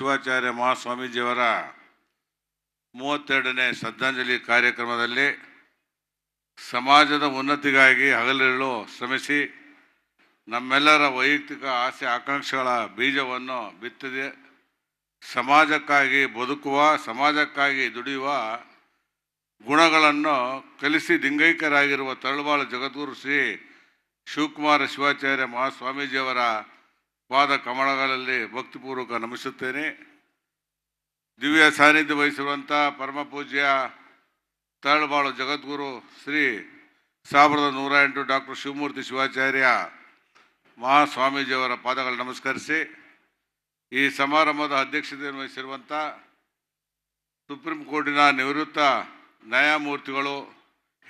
ಶಿವಾಚಾರ್ಯ ಮಹಾಸ್ವಾಮೀಜಿಯವರ ಮೂವತ್ತೆರಡನೇ ಶ್ರದ್ಧಾಂಜಲಿ ಕಾರ್ಯಕ್ರಮದಲ್ಲಿ ಸಮಾಜದ ಉನ್ನತಿಗಾಗಿ ಹಗಲಿರುಳು ಶ್ರಮಿಸಿ ನಮ್ಮೆಲ್ಲರ ವೈಯಕ್ತಿಕ ಆಸೆ ಆಕಾಂಕ್ಷೆಗಳ ಬೀಜವನ್ನು ಬಿತ್ತಿದೆ. ಸಮಾಜಕ್ಕಾಗಿ ಬದುಕುವ, ಸಮಾಜಕ್ಕಾಗಿ ದುಡಿಯುವ ಗುಣಗಳನ್ನು ಕಲಿಸಿ ಲಿಂಗೈಕ್ಯರಾಗಿರುವ ತರಳುಬಾಳು ಜಗದ್ಗುರು ಶ್ರೀ ಶಿವಕುಮಾರ ಶಿವಾಚಾರ್ಯ ಮಹಾಸ್ವಾಮೀಜಿಯವರ ಪಾದ ಕಮಲಗಳಲ್ಲಿ ಭಕ್ತಿಪೂರ್ವಕ ನಮಿಸುತ್ತೇನೆ. ದಿವ್ಯ ಸಾನ್ನಿಧ್ಯ ವಹಿಸಿರುವಂಥ ಪರಮ ಪೂಜ್ಯ ತರಳುಬಾಳು ಜಗದ್ಗುರು ಶ್ರೀ ಸಾವಿರದ ನೂರ ಎಂಟು ಡಾಕ್ಟರ್ ಶಿವಮೂರ್ತಿ ಶಿವಾಚಾರ್ಯ ಮಹಾಸ್ವಾಮೀಜಿಯವರ ಪಾದಗಳು ನಮಸ್ಕರಿಸಿ, ಈ ಸಮಾರಂಭದ ಅಧ್ಯಕ್ಷತೆಯನ್ನು ವಹಿಸಿರುವಂಥ ಸುಪ್ರೀಂ ಕೋರ್ಟಿನ ನಿವೃತ್ತ ನ್ಯಾಯಮೂರ್ತಿಗಳು,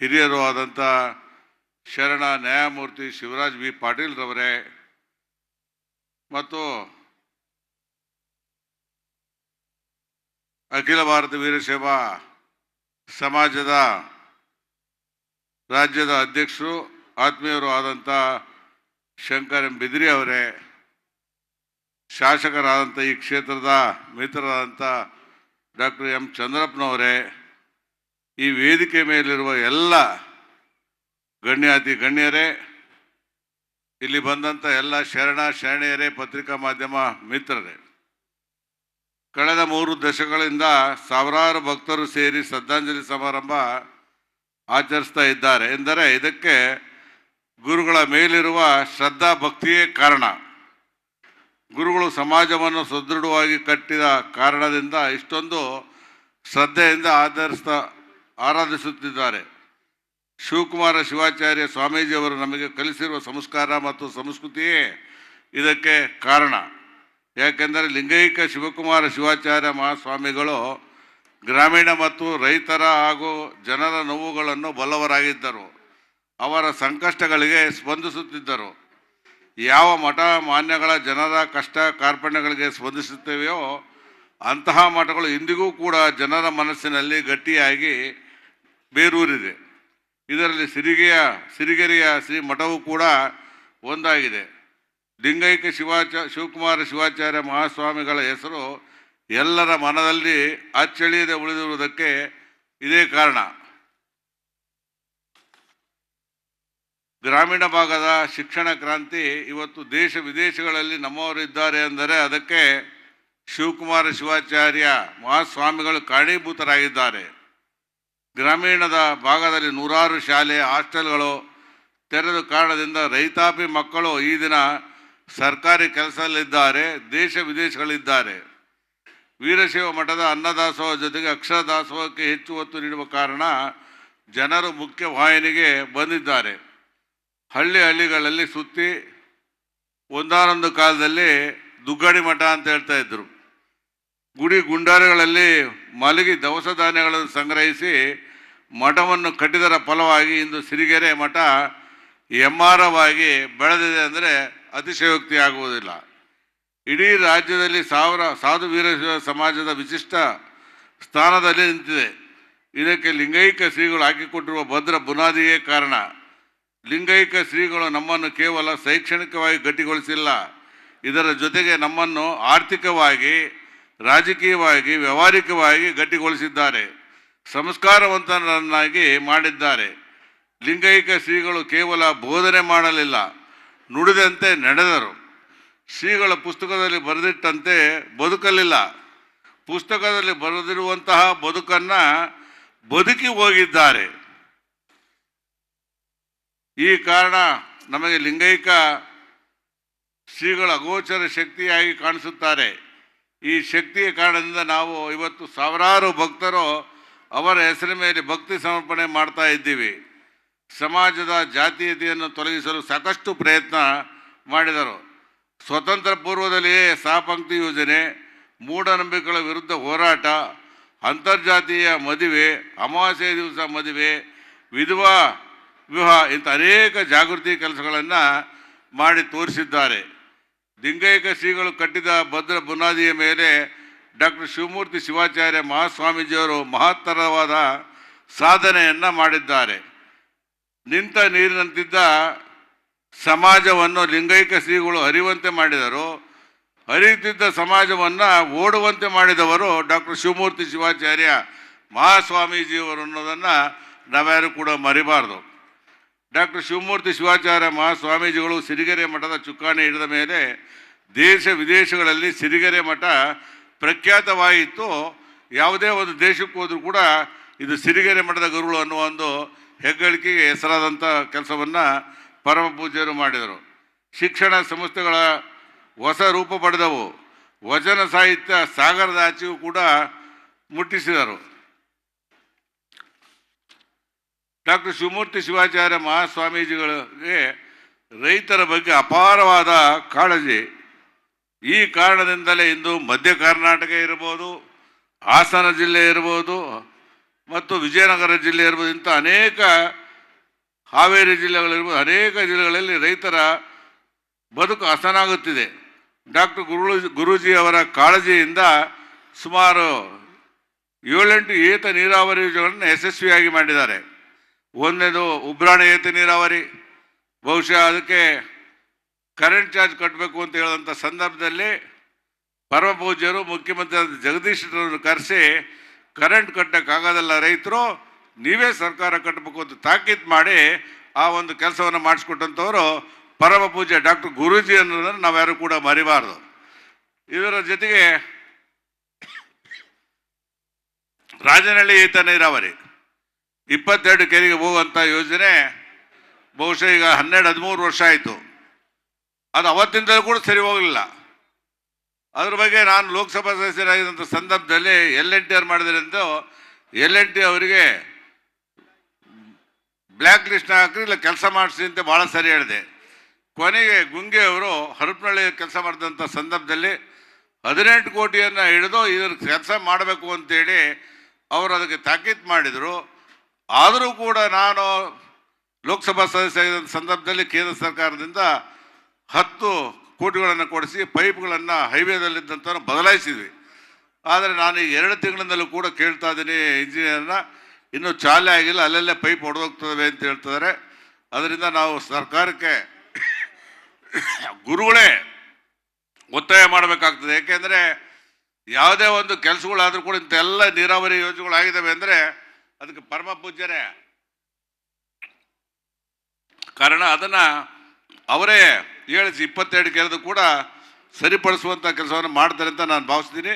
ಹಿರಿಯರು ಆದಂಥ ಶರಣ ನ್ಯಾಯಮೂರ್ತಿ ಶಿವರಾಜ್ ಬಿ ಪಾಟೀಲ್ರವರೇ ಮತ್ತು ಅಖಿಲ ಭಾರತ ವೀರಶೈವ ಸಮಾಜದ ರಾಜ್ಯದ ಅಧ್ಯಕ್ಷರು, ಆತ್ಮೀಯರು ಆದಂಥ ಶಂಕರ್ ಎಂ. ಬಿದ್ರಿ ಅವರೇ ಶಾಸಕರಾದಂಥ ಈ ಕ್ಷೇತ್ರದ ಮಿತ್ರರಾದಂಥ ಡಾಕ್ಟರ್ ಎಂ. ಚಂದ್ರಪ್ಪನವರೇ, ಈ ವೇದಿಕೆ ಮೇಲಿರುವ ಎಲ್ಲ ಗಣ್ಯಾತಿ ಗಣ್ಯರೇ ಇಲ್ಲಿ ಬಂದಂಥ ಎಲ್ಲ ಶರಣ ಶರಣೆಯರೇ ಪತ್ರಿಕಾ ಮಾಧ್ಯಮ ಮಿತ್ರರೇ, ಕಳೆದ ಮೂರು ದಶಕಗಳಿಂದ ಸಾವಿರಾರು ಭಕ್ತರು ಸೇರಿ ಶ್ರದ್ಧಾಂಜಲಿ ಸಮಾರಂಭ ಆಚರಿಸ್ತಾ ಇದ್ದಾರೆ. ಎಂದರೆ ಇದಕ್ಕೆ ಗುರುಗಳ ಮೇಲಿರುವ ಶ್ರದ್ಧಾ ಭಕ್ತಿಯೇ ಕಾರಣ. ಗುರುಗಳು ಸಮಾಜವನ್ನು ಸದೃಢವಾಗಿ ಕಟ್ಟಿದ ಕಾರಣದಿಂದ ಇಷ್ಟೊಂದು ಶ್ರದ್ಧೆಯಿಂದ ಆಧರಿಸ್ತಾ, ಆರಾಧಿಸುತ್ತಿದ್ದಾರೆ. ಶಿವಕುಮಾರ ಶಿವಾಚಾರ್ಯ ಸ್ವಾಮೀಜಿಯವರು ನಮಗೆ ಕಲಿಸಿರುವ ಸಂಸ್ಕಾರ ಮತ್ತು ಸಂಸ್ಕೃತಿಯೇ ಇದಕ್ಕೆ ಕಾರಣ. ಯಾಕೆಂದರೆ ಲಿಂಗೈಕ ಶಿವಕುಮಾರ ಶಿವಾಚಾರ್ಯ ಮಹಾಸ್ವಾಮಿಗಳು ಗ್ರಾಮೀಣ ಮತ್ತು ರೈತರ ಹಾಗೂ ಜನರ ನೋವುಗಳನ್ನು ಬಲ್ಲವರಾಗಿದ್ದರು. ಅವರ ಸಂಕಷ್ಟಗಳಿಗೆ ಸ್ಪಂದಿಸುತ್ತಿದ್ದರು. ಯಾವ ಮಠ ಮಾನ್ಯಗಳ ಜನರ ಕಷ್ಟ ಕಾರ್ಪಣ್ಯಗಳಿಗೆ ಸ್ಪಂದಿಸುತ್ತವೆಯೋ ಅಂತಹ ಮಠಗಳು ಇಂದಿಗೂ ಕೂಡ ಜನರ ಮನಸ್ಸಿನಲ್ಲಿ ಗಟ್ಟಿಯಾಗಿ ಬೇರೂರಿದೆ. ಇದರಲ್ಲಿ ಸಿರಿಗೆಯ, ಸಿರಿಗೆರೆಯ ಶ್ರೀ ಮಠವು ಕೂಡ ಒಂದಾಗಿದೆ. ಲಿಂಗೈಕ್ಯ ಶಿವಾಚ, ಶಿವಕುಮಾರ ಶಿವಾಚಾರ್ಯ ಮಹಾಸ್ವಾಮಿಗಳ ಹೆಸರು ಎಲ್ಲರ ಮನದಲ್ಲಿ ಅಚ್ಚಳಿಯದೆ ಉಳಿದಿರುವುದಕ್ಕೆ ಇದೇ ಕಾರಣ. ಗ್ರಾಮೀಣ ಭಾಗದ ಶಿಕ್ಷಣ ಕ್ರಾಂತಿ ಇವತ್ತು ದೇಶ ವಿದೇಶಗಳಲ್ಲಿ ನಮ್ಮವರಿದ್ದಾರೆ ಅಂದರೆ ಅದಕ್ಕೆ ಶಿವಕುಮಾರ ಶಿವಾಚಾರ್ಯ ಮಹಾಸ್ವಾಮಿಗಳು ಕಾರಣೀಭೂತರಾಗಿದ್ದಾರೆ. ಗ್ರಾಮೀಣದ ಭಾಗದಲ್ಲಿ ನೂರಾರು ಶಾಲೆ, ಹಾಸ್ಟೆಲ್ಗಳು ತೆರೆದ ಕಾರಣದಿಂದ ರೈತಾಪಿ ಮಕ್ಕಳು ಈ ದಿನ ಸರ್ಕಾರಿ ಕೆಲಸದಲ್ಲಿದ್ದಾರೆ, ದೇಶ ವಿದೇಶಗಳಿದ್ದಾರೆ. ವೀರಶೈವ ಮಠದ ಅನ್ನದಾಸೋಹ ಜೊತೆಗೆ ಅಕ್ಷರ ದಾಸೋಹಕ್ಕೆ ಹೆಚ್ಚು ಒತ್ತು ನೀಡುವ ಕಾರಣ ಜನರು ಮುಖ್ಯ ವಾಹಿನಿಗೆ ಬಂದಿದ್ದಾರೆ. ಹಳ್ಳಿ ಹಳ್ಳಿಗಳಲ್ಲಿ ಸುತ್ತಿ ಒಂದಾನೊಂದು ಕಾಲದಲ್ಲಿ ದುಗ್ಗಡಿ ಮಠ ಅಂತ ಹೇಳ್ತಾ ಇದ್ರು. ಗುಡಿ ಗುಂಡಾರಗಳಲ್ಲಿ ಮಲಗಿ ದವಸ ಧಾನ್ಯಗಳನ್ನು ಸಂಗ್ರಹಿಸಿ ಮಠವನ್ನು ಕಟ್ಟಿದರ ಫಲವಾಗಿ ಇಂದು ಸಿರಿಗೆರೆ ಮಠ ಎಮ್ಮಾರವಾಗಿ ಬೆಳೆದಿದೆ ಅಂದರೆ ಅತಿಶಯೋಕ್ತಿ ಆಗುವುದಿಲ್ಲ ಇಡೀ ರಾಜ್ಯದಲ್ಲಿ ಸಾವಿರ ಸಾಧು ವೀರ ಸಮಾಜದ ವಿಶಿಷ್ಟ ಸ್ಥಾನದಲ್ಲಿ ನಿಂತಿದೆ. ಇದಕ್ಕೆ ಲಿಂಗೈಕ್ಯ ಶ್ರೀಗಳು ಹಾಕಿಕೊಟ್ಟಿರುವ ಭದ್ರ ಬುನಾದಿಯೇ ಕಾರಣ. ಲಿಂಗೈಕ್ಯ ಶ್ರೀಗಳು ನಮ್ಮನ್ನು ಕೇವಲ ಶೈಕ್ಷಣಿಕವಾಗಿ ಗಟ್ಟಿಗೊಳಿಸಿಲ್ಲ. ಇದರ ಜೊತೆಗೆ ನಮ್ಮನ್ನು ಆರ್ಥಿಕವಾಗಿ ರಾಜಕೀಯವಾಗಿ, ವ್ಯವಹಾರಿಕವಾಗಿ ಗಟ್ಟಿಗೊಳಿಸಿದ್ದಾರೆ. ಸಂಸ್ಕಾರವಂತನರನ್ನಾಗಿ ಮಾಡಿದ್ದಾರೆ. ಲಿಂಗೈಕ ಶ್ರೀಗಳು ಕೇವಲ ಬೋಧನೆ ಮಾಡಲಿಲ್ಲ, ನುಡಿದಂತೆ ನಡೆದರು. ಶ್ರೀಗಳ ಪುಸ್ತಕದಲ್ಲಿ ಬರೆದಿಟ್ಟಂತೆ ಬದುಕಲಿಲ್ಲ. ಪುಸ್ತಕದಲ್ಲಿ ಬರೆದಿರುವಂತಹ ಬದುಕನ್ನು ಬದುಕಿ ಹೋಗಿದ್ದಾರೆ. ಈ ಕಾರಣ ನಮಗೆ ಲಿಂಗೈಕ ಶ್ರೀಗಳ ಅಗೋಚರ ಶಕ್ತಿಯಾಗಿ ಕಾಣಿಸುತ್ತಾರೆ. ಈ ಶಕ್ತಿಯ ಕಾರಣದಿಂದ ನಾವು ಇವತ್ತು ಸಾವಿರಾರು ಭಕ್ತರು ಅವರ ಹೆಸರಿನ ಮೇಲೆ ಭಕ್ತಿ ಸಮರ್ಪಣೆ ಮಾಡ್ತಾ ಇದ್ದೀವಿ. ಸಮಾಜದ ಜಾತೀಯತೆಯನ್ನು ತೊಲಗಿಸಲು ಸಾಕಷ್ಟು ಪ್ರಯತ್ನ ಮಾಡಿದರು. ಸ್ವತಂತ್ರ ಪೂರ್ವದಲ್ಲಿಯೇ ಸಹಪಂಕ್ತಿ ಯೋಜನೆ, ಮೂಢನಂಬಿಕೆಗಳ ವಿರುದ್ಧ ಹೋರಾಟ, ಅಂತರ್ಜಾತೀಯ ಮದುವೆ, ಅಮಾವಾಸ್ಯ ದಿವಸ ಮದುವೆ, ವಿಧವಾ ವಿವಾಹ ಇಂಥ ಅನೇಕ ಜಾಗೃತಿ ಕೆಲಸಗಳನ್ನು ಮಾಡಿ ತೋರಿಸಿದ್ದಾರೆ. ಲಿಂಗೈಕ ಶ್ರೀಗಳು ಕಟ್ಟಿದ ಭದ್ರ ಬುನಾದಿಯ ಮೇಲೆ ಡಾಕ್ಟರ್ ಶಿವಮೂರ್ತಿ ಶಿವಾಚಾರ್ಯ ಮಹಾಸ್ವಾಮೀಜಿಯವರು ಮಹತ್ತರವಾದ ಸಾಧನೆಯನ್ನು ಮಾಡಿದ್ದಾರೆ. ನಿಂತ ನೀರಿನಂತಿದ್ದ ಸಮಾಜವನ್ನು ಲಿಂಗೈಕ ಶ್ರೀಗಳು ಅರಿವಂತೆ ಮಾಡಿದರು. ಹರಿಯುತ್ತಿದ್ದ ಸಮಾಜವನ್ನು ಓಡುವಂತೆ ಮಾಡಿದವರು ಡಾಕ್ಟರ್ ಶಿವಮೂರ್ತಿ ಶಿವಾಚಾರ್ಯ ಮಹಾಸ್ವಾಮೀಜಿಯವರು ಅನ್ನೋದನ್ನು ನಾವ್ಯಾರು ಕೂಡ ಮರಿಬಾರ್ದು. ಡಾಕ್ಟರ್ ಶಿವಮೂರ್ತಿ ಶಿವಾಚಾರ್ಯ ಮಹಾಸ್ವಾಮೀಜಿಗಳು ಸಿರಿಗೆರೆ ಮಠದ ಚುಕ್ಕಾಣಿ ಹಿಡಿದ ಮೇಲೆ ದೇಶ ವಿದೇಶಗಳಲ್ಲಿ ಸಿರಿಗೆರೆ ಮಠ ಪ್ರಖ್ಯಾತವಾಯಿತು. ಯಾವುದೇ ಒಂದು ದೇಶಕ್ಕೆ ಹೋದರೂ ಕೂಡ ಇದು ಸಿರಿಗೆರೆ ಮಠದ ಗುರುಗಳು ಅನ್ನುವ ಒಂದು ಹೆಗ್ಗಳಿಕೆಗೆ ಹೆಸರಾದಂಥ ಕೆಲಸವನ್ನು ಪರಮ ಪೂಜ್ಯರು ಮಾಡಿದರು. ಶಿಕ್ಷಣ ಸಂಸ್ಥೆಗಳ ಹೊಸ ರೂಪ ಪಡೆದವು. ವಚನ ಸಾಹಿತ್ಯ ಸಾಗರದ ಆಚೆಗೂ ಕೂಡ ಮುಟ್ಟಿಸಿದರು. ಡಾಕ್ಟರ್ ಶಿವಮೂರ್ತಿ ಶಿವಾಚಾರ್ಯ ಮಹಾಸ್ವಾಮೀಜಿಗಳಿಗೆ ರೈತರ ಬಗ್ಗೆ ಅಪಾರವಾದ ಕಾಳಜಿ. ಈ ಕಾರಣದಿಂದಲೇ ಇಂದು ಮಧ್ಯ ಕರ್ನಾಟಕ ಇರ್ಬೋದು, ಹಾಸನ ಜಿಲ್ಲೆ ಇರ್ಬೋದು, ಮತ್ತು ವಿಜಯನಗರ ಜಿಲ್ಲೆ ಇರ್ಬೋದು, ಇಂಥ ಅನೇಕ ಹಾವೇರಿ ಜಿಲ್ಲೆಗಳಿರ್ಬೋದು ಅನೇಕ ಜಿಲ್ಲೆಗಳಲ್ಲಿ ರೈತರ ಬದುಕು ಹಸನಾಗುತ್ತಿದೆ. ಡಾಕ್ಟರ್ ಗುರು ಗುರೂಜಿ ಅವರ ಕಾಳಜಿಯಿಂದ ಸುಮಾರು ಏಳೆಂಟು ಏತ ನೀರಾವರಿ ಯೋಜನೆಗಳನ್ನು ಯಶಸ್ವಿಯಾಗಿ ಮಾಡಿದ್ದಾರೆ. ಒಂದನೇದು ಉಬ್ರಾಣಿ ಏತ ನೀರಾವರಿ. ಬಹುಶಃ ಅದಕ್ಕೆ ಕರೆಂಟ್ ಚಾರ್ಜ್ ಕಟ್ಟಬೇಕು ಅಂತ ಹೇಳಿದಂಥ ಸಂದರ್ಭದಲ್ಲಿ ಪರಮ ಪೂಜ್ಯರು ಮುಖ್ಯಮಂತ್ರಿ ಆದ ಜಗದೀಶ್ ಶೆಟ್ಟರನ್ನು ಕರೆಸಿ ಕರೆಂಟ್ ಕಟ್ಟೋಕ್ಕಾಗೋದಲ್ಲ ರೈತರು, ನೀವೇ ಸರ್ಕಾರ ಕಟ್ಟಬೇಕು ಅಂತ ತಾಕೀತು ಮಾಡಿ ಆ ಒಂದು ಕೆಲಸವನ್ನು ಮಾಡಿಸ್ಕೊಟ್ಟಂಥವರು ಪರಮ ಪೂಜೆ ಡಾಕ್ಟರ್ ಗುರೂಜಿ ಅನ್ನೋದನ್ನು ನಾವ್ಯಾರು ಕೂಡ ಮರಿಬಾರ್ದು. ಇದರ ಜೊತೆಗೆ ರಾಜನಹಳ್ಳಿ ಈತ ನೀರಾವರಿ. ಇಪ್ಪತ್ತೆರಡು ಕೆರೆಗೆ ಹೋಗುವಂಥ ಯೋಜನೆ ಬಹುಶಃ ಈಗ ಹನ್ನೆರಡು, ಹದಿಮೂರು ವರ್ಷ ಆಯಿತು. ಅದು ಅವತ್ತಿಂದಲೂ ಕೂಡ ಸರಿ ಹೋಗಲಿಲ್ಲ. ಅದ್ರ ಬಗ್ಗೆ ನಾನು ಲೋಕಸಭಾ ಸದಸ್ಯರಾಗಿದ್ದಂಥ ಸಂದರ್ಭದಲ್ಲಿ ಎಲ್ ಎನ್ ಟಿ ಆರ್ ಮಾಡಿದ್ರಿಂದ ಎಲ್ ಎನ್ ಟಿ ಅವರಿಗೆ ಬ್ಲ್ಯಾಕ್ ಲಿಸ್ಟ್ ಹಾಕ್ರಿ, ಇಲ್ಲ ಕೆಲಸ ಮಾಡಿಸಿ ಅಂತ ಭಾಳ ಸರಿ ಹೇಳಿದೆ. ಕೊನೆಗೆ ಗುಂಗೆ ಅವರು ಹರಪನಹಳ್ಳಿ ಕೆಲಸ ಮಾಡಿದಂಥ ಸಂದರ್ಭದಲ್ಲಿ ಹದಿನೆಂಟು ಕೋಟಿಯನ್ನು ಹಿಡಿದು ಇದ್ರ ಕೆಲಸ ಮಾಡಬೇಕು ಅಂತೇಳಿ ಅವರು ಅದಕ್ಕೆ ತಾಕೀತು ಮಾಡಿದರು. ಆದರೂ ಕೂಡ ನಾನು ಲೋಕಸಭಾ ಸದಸ್ಯ ಸಂದರ್ಭದಲ್ಲಿ ಕೇಂದ್ರ ಸರ್ಕಾರದಿಂದ ಹತ್ತು ಕೋಟಿಗಳನ್ನು ಕೊಡಿಸಿ ಪೈಪ್ಗಳನ್ನು ಹೈವೇದಲ್ಲಿದ್ದಂಥ ಬದಲಾಯಿಸಿದ್ವಿ. ಆದರೆ ನಾನು ಈಗ ಎರಡು ತಿಂಗಳಿಂದಲೂ ಕೂಡ ಕೇಳ್ತಾ ಇದ್ದೀನಿ ಇಂಜಿನಿಯರ್ನ. ಇನ್ನೂ ಚಾಲೆ ಆಗಿಲ್ಲ, ಅಲ್ಲಲ್ಲೇ ಪೈಪ್ ಹೊಡೆದೋಗ್ತವೆ ಅಂತ ಹೇಳ್ತಿದ್ದಾರೆ ಅದರಿಂದ ನಾವು ಸರ್ಕಾರಕ್ಕೆ ಗುರುಗಳೇ ಒತ್ತಾಯ ಮಾಡಬೇಕಾಗ್ತದೆ. ಏಕೆಂದರೆ ಯಾವುದೇ ಒಂದು ಕೆಲಸಗಳಾದರೂ ಕೂಡ ಇಂಥೆಲ್ಲ ನೀರಾವರಿ ಯೋಜನೆಗಳಾಗಿದ್ದಾವೆ ಅಂದರೆ ಅದಕ್ಕೆ ಪರಮ ಪೂಜ್ಯರೇ, ಕಾರಣ ಅದನ್ನು ಅವರೇ ಹೇಳಿಸಿ, ಇಪ್ಪತ್ತೆರಡು ಕೆರೆದು ಕೂಡ ಸರಿಪಡಿಸುವಂಥ ಕೆಲಸವನ್ನು ಮಾಡ್ತಾರೆ ಅಂತ ನಾನು ಭಾವಿಸ್ತೀನಿ.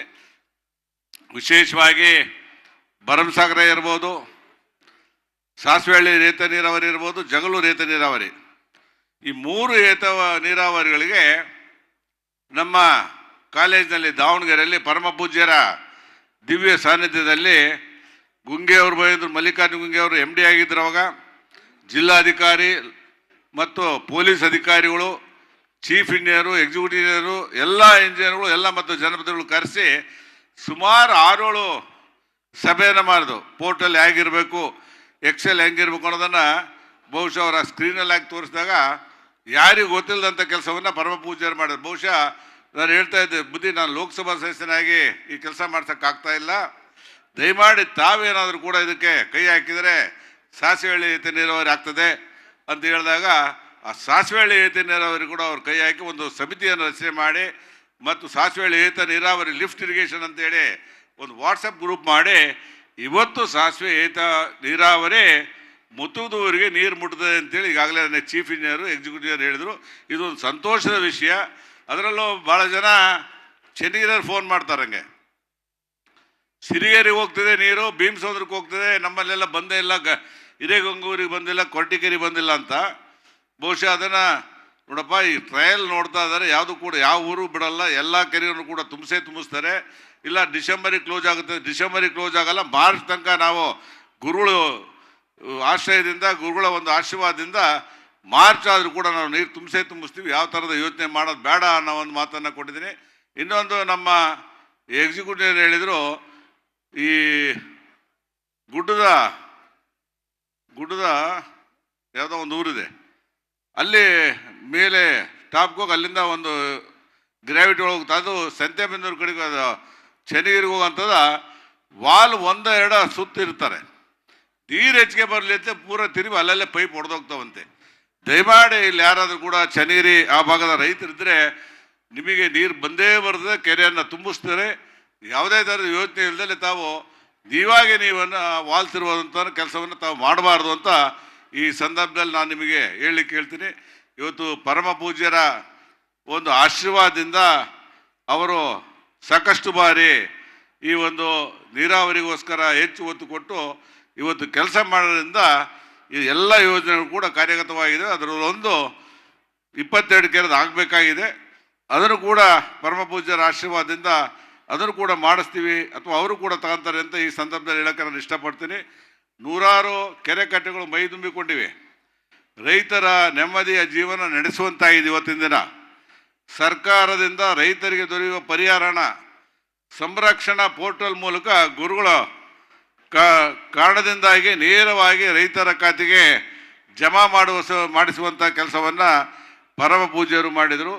ವಿಶೇಷವಾಗಿ ಭರಮಸಾಗರ ಇರ್ಬೋದು, ಸಾಸಿವೆಹಳ್ಳಿ ರೇತ ನೀರಾವರಿ ಇರ್ಬೋದು ಜಗಲು ರೇತ ನೀರಾವರಿ. ಈ ಮೂರು ಏತ ನೀರಾವರಿಗಳಿಗೆ ನಮ್ಮ ಕಾಲೇಜಿನಲ್ಲಿ ದಾವಣಗೆರೆಯಲ್ಲಿ ಪರಮ ಪೂಜ್ಯರ ದಿವ್ಯ ಸಾನ್ನಿಧ್ಯದಲ್ಲಿ ಗುಂಗೆಯವರು ಬಂದಿದ್ರು, ಮಲ್ಲಿಕಾರ್ಜುನ ಗುಂಗೆಯವರು ಎಂ ಡಿ ಆಗಿದ್ರು ಅವಾಗ. ಜಿಲ್ಲಾಧಿಕಾರಿ ಮತ್ತು ಪೊಲೀಸ್ ಅಧಿಕಾರಿಗಳು ಚೀಫ್ ಇಂಜಿನಿಯರು ಎಕ್ಸಿಕ್ಯೂಟಿವ್ ಇಂಜಿನಿಯರು ಎಲ್ಲ ಇಂಜಿನಿಯರ್ಗಳು ಎಲ್ಲ ಮತ್ತು ಜನಪ್ರತಿನಿಧಿಗಳು ಕರೆಸಿ ಸುಮಾರು ಆರೇಳು ಸಭೆಯನ್ನು ಮಾಡಿದ್ರು ಪೋರ್ಟಲ್ ಹೇಗಿರಬೇಕು ಎಕ್ಸೆಲ್ ಹೆಂಗಿರ್ಬೇಕು ಅನ್ನೋದನ್ನು ಬಹುಶಃ ಅವರ ಸ್ಕ್ರೀನಲ್ಲಿ ಹಾಕಿ ತೋರಿಸಿದಾಗ ಯಾರಿಗೂ ಗೊತ್ತಿಲ್ಲದಂಥ ಕೆಲಸವನ್ನು ಪರಮ ಪೂಜೆ ಮಾಡಿದ್ರು. ಬಹುಶಃ ನಾನು ಹೇಳ್ತಾ ಇದ್ದೆ, ಬುದ್ಧಿ, ನಾನು ಲೋಕಸಭಾ ಸದಸ್ಯನಾಗಿ ಈ ಕೆಲಸ ಮಾಡ್ಸೋಕ್ಕಾಗ್ತಾ ಇಲ್ಲ. ದಯಮಾಡಿ ತಾವೇನಾದರೂ ಕೂಡ ಇದಕ್ಕೆ ಕೈ ಹಾಕಿದರೆ ಸಾಸಿವೆಹಳ್ಳಿ ಏತ ನೀರಾವರಿ ಆಗ್ತದೆ ಅಂತ ಹೇಳಿದಾಗ ಆ ಸಾಸಿವೆಹಳ್ಳಿ ಏತ ನೀರಾವರಿ ಕೂಡ ಅವ್ರು ಕೈ ಹಾಕಿ ಒಂದು ಸಮಿತಿಯನ್ನು ರಚನೆ ಮಾಡಿ ಮತ್ತು ಸಾಸಿವೆಹಳ್ಳಿ ಏತ ನೀರಾವರಿ ಲಿಫ್ಟ್ ಇರಿಗೇಷನ್ ಅಂತೇಳಿ ಒಂದು ವಾಟ್ಸಪ್ ಗ್ರೂಪ್ ಮಾಡಿ ಇವತ್ತು ಸಾಸಿವೆ ಏತ ನೀರಾವರಿ ಮುತ್ತುದೂರಿಗೆ ನೀರು ಮುಟ್ಟುತ್ತದೆ ಅಂತೇಳಿ ಈಗಾಗಲೇ ನನಗೆ ಚೀಫ್ ಇಂಜಿನಿಯರು, ಎಕ್ಸಿಕ್ಯೂಟಿವ್ ಹೇಳಿದರು. ಇದೊಂದು ಸಂತೋಷದ ವಿಷಯ. ಅದರಲ್ಲೂ ಭಾಳ ಜನ ಚೆನ್ನಗಿರಲ್ಲಿ ಫೋನ್ ಮಾಡ್ತಾರಂಗೆ ಸಿರಿಗೇರಿಗೆ ಹೋಗ್ತಿದೆ ನೀರು, ಭೀಮಸಂದ್ರಕ್ಕೆ ಹೋಗ್ತಿದೆ, ನಮ್ಮಲ್ಲೆಲ್ಲ ಬಂದೇ ಇಲ್ಲ, ಗ, ಹಿರೇಗಂಗೂರಿಗೆ ಬಂದಿಲ್ಲ ಕೊರಟಿಕೇರಿ ಬಂದಿಲ್ಲ ಅಂತ. ಬಹುಶಃ ಅದನ್ನು, ನೋಡಪ್ಪ, ಈ ಟ್ರಯಲ್ ನೋಡ್ತಾ ಇದ್ದಾರೆ, ಯಾವುದು ಕೂಡ, ಯಾವ ಊರು ಬಿಡಲ್ಲ, ಎಲ್ಲ ಕೆರೆಯನ್ನು ಕೂಡ ತುಂಬಿಸೇ ತುಂಬಿಸ್ತಾರೆ. ಇಲ್ಲ, ಡಿಸೆಂಬರಿಗೆ ಕ್ಲೋಸ್ ಆಗುತ್ತೆ, ಡಿಸೆಂಬರಿಗೆ ಕ್ಲೋಸ್ ಆಗಲ್ಲ, ಮಾರ್ಚ್ ತನಕ ನಾವು ಗುರುಗಳು ಆಶ್ರಯದಿಂದ, ಗುರುಗಳ ಒಂದು ಆಶೀರ್ವಾದದಿಂದ ಮಾರ್ಚ್ ಆದರೂ ಕೂಡ ನಾವು ನೀರು ತುಂಬಿಸೇ ತುಂಬಿಸ್ತೀವಿ. ಯಾವ ಥರದ ಯೋಚನೆ ಮಾಡೋದು ಬೇಡ ಅನ್ನೋ ಒಂದು ಮಾತನ್ನು ಕೊಟ್ಟಿದ್ದೀನಿ. ಇನ್ನೊಂದು ನಮ್ಮ ಎಕ್ಸಿಕ್ಯೂಟಿವ್ ಹೇಳಿದರು ಈ ಗುಡ್ಡದ ಗುಡ್ಡದ ಯಾವುದೋ ಒಂದು ಊರಿದೆ. ಅಲ್ಲಿ ಮೇಲೆ ಟಾಪ್ಗೆ ಹೋಗಿ ಅಲ್ಲಿಂದ ಒಂದು ಗ್ರಾವಿಟಿ ಒಳಗೆ ಅದು ಸಂತೆಬೆನ್ನೂರು ಕಡೆಗೆ ಅದು ಚೆನ್ನಗಿರಿಗೆ ಹೋಗೋಂಥದ್ದು ವಾಲ್ ಒಂದ ಎರಡ ಸುತ್ತಿರ್ತಾರೆ ನೀರು ಹೆಚ್ಚಿಗೆ ಬರಲಿ ಅಂತ ಪೂರ ತಿರುಗಿ ಅಲ್ಲಲ್ಲೇ ಪೈಪ್ ಹೊಡೆದೋಗ್ತಾವಂತೆ ದಯಮಾಡಿ ಇಲ್ಲಿ ಯಾರಾದರೂ ಕೂಡ ಚೆನ್ನಗಿರಿ ಆ ಭಾಗದ ರೈತರಿದ್ದರೆ ನಿಮಗೆ ನೀರು ಬಂದೇ ಬರ್ತದೆ, ಕೆರೆಯನ್ನು ತುಂಬಿಸ್ತಾರೆ. ಯಾವುದೇ ಥರದ ಯೋಚನೆ ಇಲ್ಲದೆ ತಾವು ನೀವಾಗಿ ನೀವನ್ನು ವಾಲ್ತಿರುವಂಥ ಕೆಲಸವನ್ನು ತಾವು ಮಾಡಬಾರ್ದು ಅಂತ ಈ ಸಂದರ್ಭದಲ್ಲಿ ನಾನು ನಿಮಗೆ ಹೇಳಲಿಕ್ಕೆ ಹೇಳ್ತೀನಿ. ಇವತ್ತು ಪರಮ ಪೂಜ್ಯರ ಒಂದು ಆಶೀರ್ವಾದದಿಂದ ಅವರು ಸಾಕಷ್ಟು ಬಾರಿ ಈ ಒಂದು ನೀರಾವರಿಗೋಸ್ಕರ ಹೆಚ್ಚು ಒತ್ತು ಕೊಟ್ಟು ಇವತ್ತು ಕೆಲಸ ಮಾಡೋದ್ರಿಂದ ಈ ಎಲ್ಲ ಯೋಜನೆಗಳು ಕೂಡ ಕಾರ್ಯಗತವಾಗಿದೆ. ಅದರಲ್ಲೊಂದು ಇಪ್ಪತ್ತೆರಡು ಕೆರೆದು ಆಗಬೇಕಾಗಿದೆ. ಅದನ್ನು ಕೂಡ ಪರಮ ಪೂಜ್ಯರ ಆಶೀರ್ವಾದದಿಂದ ಅದನ್ನು ಕೂಡ ಮಾಡಿಸ್ತೀವಿ ಅಥವಾ ಅವರು ಕೂಡ ತಗೊಂತಾರೆ ಅಂತ ಈ ಸಂದರ್ಭದಲ್ಲಿ ಹೇಳಕ್ಕೆ ನಾನು ಇಷ್ಟಪಡ್ತೀನಿ. ನೂರಾರು ಕೆರೆ ಕಟ್ಟೆಗಳು ಮೈ ತುಂಬಿಕೊಂಡಿವೆ. ರೈತರ ನೆಮ್ಮದಿಯ ಜೀವನ ನಡೆಸುವಂತಾಗಿದೆ ಇವತ್ತಿನ ದಿನ. ಸರ್ಕಾರದಿಂದ ರೈತರಿಗೆ ದೊರೆಯುವ ಪರಿಹಾರನ ಸಂರಕ್ಷಣಾ ಪೋರ್ಟಲ್ ಮೂಲಕ ಗುರುಗಳ ಕಾರಣದಿಂದಾಗಿ ನೇರವಾಗಿ ರೈತರ ಖಾತೆಗೆ ಜಮಾ ಮಾಡುವ ಮಾಡಿಸುವಂಥ ಕೆಲಸವನ್ನು ಪರಮ ಪೂಜ್ಯರು ಮಾಡಿದರು.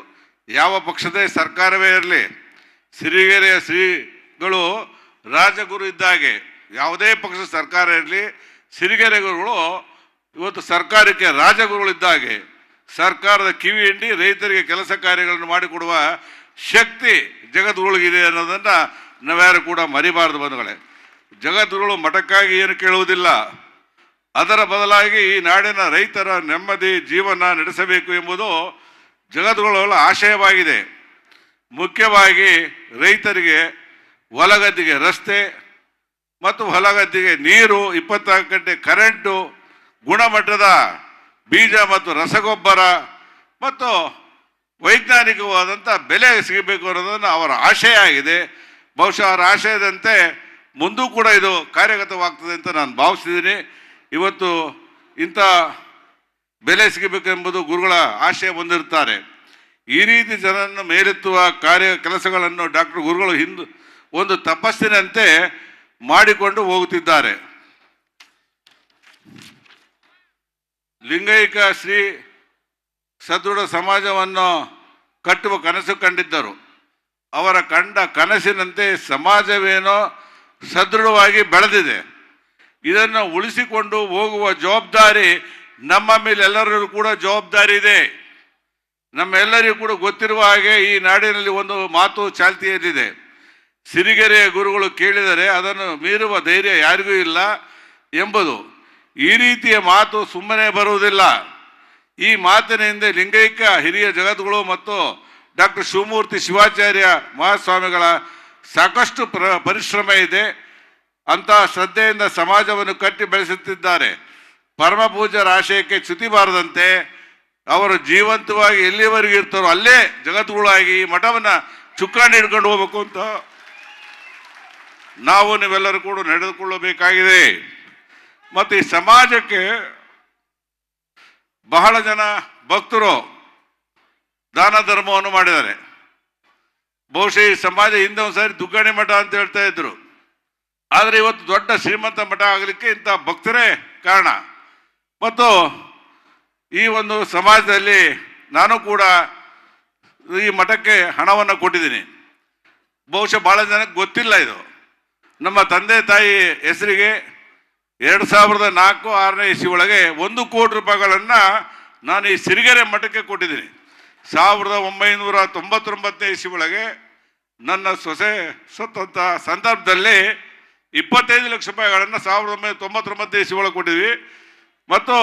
ಯಾವ ಪಕ್ಷದೇ ಸರ್ಕಾರವೇ ಇರಲಿ ಸಿರಿಗೆರೆಯ ಶ್ರೀಗಳು ರಾಜಗುರು ಇದ್ದಾಗೆ, ಯಾವುದೇ ಪಕ್ಷದ ಸರ್ಕಾರ ಇರಲಿ ಸಿರಿಗೆರೆ ಗುರುಗಳು ಇವತ್ತು ಸರ್ಕಾರಕ್ಕೆ ರಾಜಗುರುಗಳಿದ್ದಾಗೆ ಸರ್ಕಾರದ ಕಿವಿ ಹಿಂಡಿ ರೈತರಿಗೆ ಕೆಲಸ ಕಾರ್ಯಗಳನ್ನು ಮಾಡಿಕೊಡುವ ಶಕ್ತಿ ಜಗದ್ಗುರುಗಳಿಗಿದೆ ಅನ್ನೋದನ್ನು ನಾವ್ಯಾರು ಕೂಡ ಮರಿಬಾರದು ಬಂಧುಗಳೇ. ಜಗದ್ಗುರುಗಳು ಮಠಕ್ಕಾಗಿ ಏನು ಕೇಳುವುದಿಲ್ಲ. ಅದರ ಬದಲಾಗಿ ಈ ನಾಡಿನ ರೈತರ ನೆಮ್ಮದಿ ಜೀವನ ನಡೆಸಬೇಕು ಎಂಬುದು ಜಗದ್ಗುರುಗಳ ಆಶಯವಾಗಿದೆ. ಮುಖ್ಯವಾಗಿ ರೈತರಿಗೆ ಹೊಲಗದ್ದೆಗೆ ರಸ್ತೆ ಮತ್ತು ಹೊಲಗದ್ದೆಗೆ ನೀರು, ಇಪ್ಪತ್ನಾಲ್ಕು ಗಂಟೆ ಕರೆಂಟು, ಗುಣಮಟ್ಟದ ಬೀಜ ಮತ್ತು ರಸಗೊಬ್ಬರ ಮತ್ತು ವೈಜ್ಞಾನಿಕವಾದಂಥ ಬೆಲೆ ಸಿಗಬೇಕು ಅನ್ನೋದನ್ನು ಅವರ ಆಶಯ ಆಗಿದೆ. ಬಹುಶಃ ಅವರ ಆಶಯದಂತೆ ಮುಂದೂ ಕೂಡ ಇದು ಕಾರ್ಯಗತವಾಗ್ತದೆ ಅಂತ ನಾನು ಭಾವಿಸಿದ್ದೀನಿ ಇವತ್ತು ಇಂಥ ಬೆಲೆ ಸಿಗಬೇಕೆಂಬುದು ಗುರುಗಳ ಆಶಯ ಹೊಂದಿರುತ್ತಾರೆ. ಈ ರೀತಿ ಜನರನ್ನು ಮೇಲೆತ್ತುವ ಕಾರ್ಯ ಕೆಲಸಗಳನ್ನು ಡಾಕ್ಟರ್ ಗುರುಗಳು ಹಿಂದು ಒಂದು ತಪಸ್ಸಿನಂತೆ ಮಾಡಿಕೊಂಡು ಹೋಗುತ್ತಿದ್ದಾರೆ. ಲಿಂಗೈಕ ಶ್ರೀ ಸದೃಢ ಸಮಾಜವನ್ನು ಕಟ್ಟುವ ಕನಸು ಕಂಡಿದ್ದರು. ಅವರ ಕಂಡ ಕನಸಿನಂತೆ ಸಮಾಜವೇನೋ ಸದೃಢವಾಗಿ ಬೆಳೆದಿದೆ. ಇದನ್ನು ಉಳಿಸಿಕೊಂಡು ಹೋಗುವ ಜವಾಬ್ದಾರಿ ನಮ್ಮ ಮೇಲೆ ಎಲ್ಲರಿಗೂ ಕೂಡ ಜವಾಬ್ದಾರಿ ಇದೆ. ನಮ್ಮೆಲ್ಲರಿಗೂ ಕೂಡ ಗೊತ್ತಿರುವ ಹಾಗೆ ಈ ನಾಡಿನಲ್ಲಿ ಒಂದು ಮಾತು ಚಾಲ್ತಿಯಲ್ಲಿದೆ. ಸಿರಿಗೆರೆಯ ಗುರುಗಳು ಕೇಳಿದರೆ ಅದನ್ನು ಮೀರುವ ಧೈರ್ಯ ಯಾರಿಗೂ ಇಲ್ಲ ಎಂಬುದು. ಈ ರೀತಿಯ ಮಾತು ಸುಮ್ಮನೆ ಬರುವುದಿಲ್ಲ. ಈ ಮಾತಿನ ಹಿಂದೆ ಲಿಂಗೈಕ್ಯ ಹಿರಿಯ ಜಗದ್ಗುರು ಮತ್ತು ಡಾಕ್ಟರ್ ಶಿವಮೂರ್ತಿ ಶಿವಾಚಾರ್ಯ ಮಹಾಸ್ವಾಮಿಗಳ ಸಾಕಷ್ಟು ಪ್ರ ಪರಿಶ್ರಮ ಇದೆ. ಅಂತಹ ಶ್ರದ್ಧೆಯಿಂದ ಸಮಾಜವನ್ನು ಕಟ್ಟಿ ಬೆಳೆಸುತ್ತಿದ್ದಾರೆ. ಪರಮ ಪೂಜ್ಯರ ಆಶಯಕ್ಕೆ ಚ್ಯುತಿ ಬಾರದಂತೆ ಅವರು ಜೀವಂತವಾಗಿ ಎಲ್ಲಿವರೆಗೂ ಇರ್ತಾರೋ ಅಲ್ಲೇ ಜಗದ್ಗುಳಾಗಿ ಮಠವನ್ನು ಚುಕ್ಕಾಣಿ ಹಿಡ್ಕೊಂಡು ಹೋಗ್ಬೇಕು ಅಂತ. ನಾವು ನೀವೆಲ್ಲರೂ ಕೂಡ ನಡೆದುಕೊಳ್ಳಬೇಕಾಗಿದೆ. ಮತ್ತು ಈ ಸಮಾಜಕ್ಕೆ ಬಹಳ ಜನ ಭಕ್ತರು ದಾನ ಧರ್ಮವನ್ನು ಮಾಡಿದ್ದಾರೆ. ಬಹುಶಃ ಈ ಸಮಾಜ ಹಿಂದೆ ಒಂದ್ಸಾರಿ ದುಗ್ಗಣಿ ಮಠ ಅಂತ ಹೇಳ್ತಾ ಇದ್ರು. ಆದರೆ ಇವತ್ತು ದೊಡ್ಡ ಶ್ರೀಮಂತ ಮಠ ಆಗಲಿಕ್ಕೆ ಇಂಥ ಭಕ್ತರೇ ಕಾರಣ. ಮತ್ತು ಈ ಒಂದು ಸಮಾಜದಲ್ಲಿ ನಾನು ಕೂಡ ಈ ಮಠಕ್ಕೆ ಹಣವನ್ನು ಕೊಟ್ಟಿದ್ದೀನಿ. ಬಹುಶಃ ಭಾಳ ಜನಕ್ಕೆ ಗೊತ್ತಿಲ್ಲ ಇದು. ನಮ್ಮ ತಂದೆ ತಾಯಿ ಹೆಸರಿಗೆ ಎರಡು ಸಾವಿರದ ನಾಲ್ಕು ಆರನೇ ಇಸಿ ಒಳಗೆ ಒಂದು ಕೋಟಿ ರೂಪಾಯಿಗಳನ್ನು ನಾನು ಈ ಸಿರಿಗೆರೆ ಮಠಕ್ಕೆ ಕೊಟ್ಟಿದ್ದೀನಿ. ಸಾವಿರದ ಒಂಬೈನೂರ ತೊಂಬತ್ತೊಂಬತ್ತನೇ ಇಸಿ ಒಳಗೆ ನನ್ನ ಸೊಸೆ ಸತ್ತಂಥ ಸಂದರ್ಭದಲ್ಲಿ ಇಪ್ಪತ್ತೈದು ಲಕ್ಷ ರೂಪಾಯಿಗಳನ್ನು ಸಾವಿರದ ಒಂಬೈನೂರ ತೊಂಬತ್ತೊಂಬತ್ತನೇ ಇಸಿ ಒಳಗೆ ಕೊಟ್ಟಿದ್ವಿ. ಮತ್ತು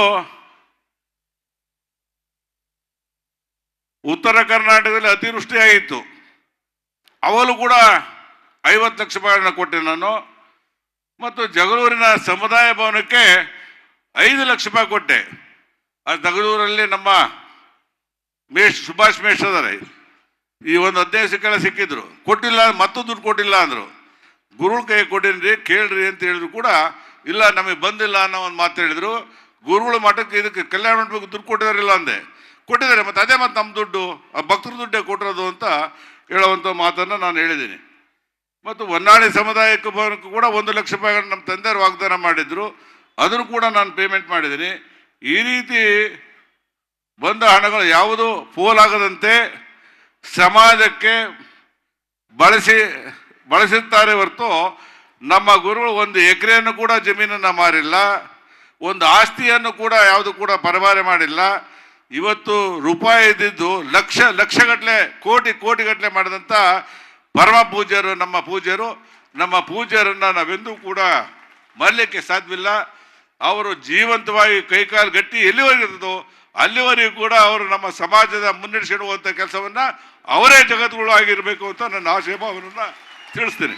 ಉತ್ತರ ಕರ್ನಾಟಕದಲ್ಲಿ ಅತಿವೃಷ್ಟಿ ಆಗಿತ್ತು ಅವಳು ಕೂಡ ಐವತ್ತು ಲಕ್ಷ ರೂಪಾಯಿಗಳನ್ನ ಕೊಟ್ಟೆ ನಾನು. ಮತ್ತು ಜಗಳೂರಿನ ಸಮುದಾಯ ಭವನಕ್ಕೆ ಐದು ಲಕ್ಷ ರೂಪಾಯಿ ಕೊಟ್ಟೆ. ಆ ಜಗಳೂರಲ್ಲಿ ನಮ್ಮ ಮೇಷ್ ಸುಭಾಷ್ ಮೇಷ್ ಅದಾರೆ. ಈ ಒಂದು ಹದಿನೈದು ಸಿಕ್ಕಲ್ಲ ಸಿಕ್ಕಿದ್ರು. ಕೊಟ್ಟಿಲ್ಲ ಮತ್ತೆ ದುಡ್ಡು ಕೊಟ್ಟಿಲ್ಲ ಅಂದರು. ಗುರುಳ ಕೈ ಕೊಡಿನ್ರಿ ಕೇಳ್ರಿ ಅಂತ ಹೇಳಿದ್ರು ಕೂಡ, ಇಲ್ಲ ನಮಗೆ ಬಂದಿಲ್ಲ ಅನ್ನೋ ಒಂದು ಮಾತು ಹೇಳಿದ್ರು. ಗುರುಗಳು ಮಠಕ್ಕೆ ಇದಕ್ಕೆ ಕಲ್ಯಾಣ ಮಂಟಪಕ್ಕೆ ದುಡ್ಡು ಕೊಟ್ಟಿದಾರಿಲ್ಲ ಅಂದೆ. ಕೊಟ್ಟಿದ್ದಾರೆ, ಮತ್ತು ಅದೇ ಮತ್ತು ನಮ್ಮ ದುಡ್ಡು, ಆ ಭಕ್ತರ ದುಡ್ಡೇ ಕೊಟ್ಟಿರೋದು ಅಂತ ಹೇಳುವಂಥ ಮಾತನ್ನು ನಾನು ಹೇಳಿದ್ದೀನಿ. ಮತ್ತು ಹೊನ್ನಾಳಿ ಸಮುದಾಯಕ್ಕೆ ಭವನಕ್ಕೂ ಕೂಡ ಒಂದು ಲಕ್ಷ ರೂಪಾಯಿಗಳು ನಮ್ಮ ತಂದೆಯವರು ವಾಗ್ದಾನ ಮಾಡಿದ್ರು, ಅದನ್ನು ಕೂಡ ನಾನು ಪೇಮೆಂಟ್ ಮಾಡಿದ್ದೀನಿ. ಈ ರೀತಿ ಬಂದ ಹಣಗಳು ಯಾವುದು ಪೋಲಾಗದಂತೆ ಸಮಾಜಕ್ಕೆ ಬಳಸಿ, ಬಳಸುತ್ತಾರೆ ಹೊರತು ನಮ್ಮ ಗುರುಗಳು ಒಂದು ಎಕರೆಯನ್ನು ಕೂಡ ಜಮೀನನ್ನು ಮಾರಿಲ್ಲ, ಒಂದು ಆಸ್ತಿಯನ್ನು ಕೂಡ ಯಾವುದು ಕೂಡ ಪರಭಾರೆ ಮಾಡಿಲ್ಲ. ಇವತ್ತು ರೂಪಾಯಿ ಇದ್ದಿದ್ದು ಲಕ್ಷ ಲಕ್ಷಗಟ್ಟಲೆ ಕೋಟಿ ಕೋಟಿಗಟ್ಟಲೆ ಮಾಡಿದಂಥ ಪರಮ ಪೂಜ್ಯರು, ನಮ್ಮ ಪೂಜ್ಯರು. ನಮ್ಮ ಪೂಜ್ಯರನ್ನು ನಾವೆಂದೂ ಕೂಡ ಮರಲಿಕ್ಕೆ ಸಾಧ್ಯವಿಲ್ಲ. ಅವರು ಜೀವಂತವಾಗಿ ಕೈಕಾಲು ಗಟ್ಟಿ ಎಲ್ಲಿವರೆಗಿರ್ತದೆ ಅಲ್ಲಿವರೆಗೂ ಕೂಡ ಅವರು ನಮ್ಮ ಸಮಾಜದ ಮುನ್ನಡೆಸಿಡುವಂಥ ಕೆಲಸವನ್ನ ಅವರೇ ಜಗತ್ತುಗಳು ಆಗಿರಬೇಕು ಅಂತ ನನ್ನ ಆಶಯ ಅವರನ್ನು ತಿಳಿಸ್ತೀನಿ.